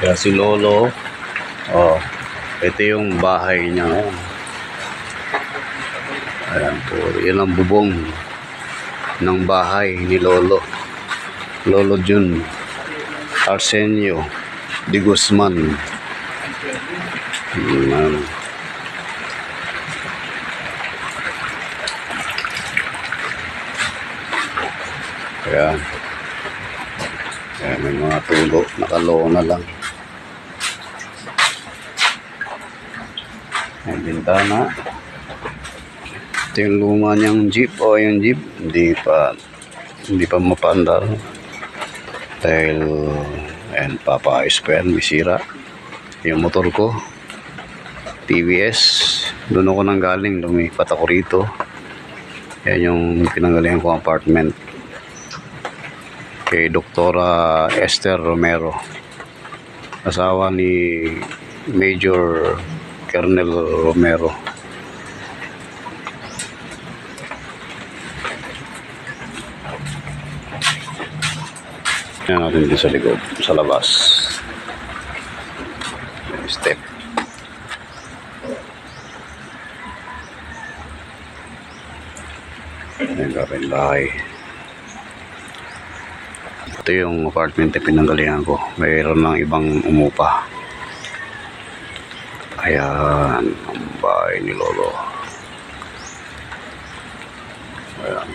Kaya si Lolo, oh, ito yung bahay niya. Ayan po, yan ang bubong ng bahay ni Lolo. Lolo Jun Arsenio de Guzman. Ayan. Ayan. Ayan, may mga tulo. Nakalona lang. May bintana. Ito yung luma niyang jeep. O, yung jeep. Hindi pa, hindi pa mapandar. Dahil, ayan, papaayos pa yan. Bisira. Yung motor ko. TVS. Doon ako nang galing. Lumipat ako rito. Yan yung pinanggalingan ko apartment kay Doktora Esther Romero. Asawa ni Major Colonel Romero. Yan natin sa likod sa labas. Step. Yan gawin bahay ito yung apartment na pinanggalingan ko. Mayroon ng ibang umupa. Ayan, ang bahay ni Lolo. Ayan.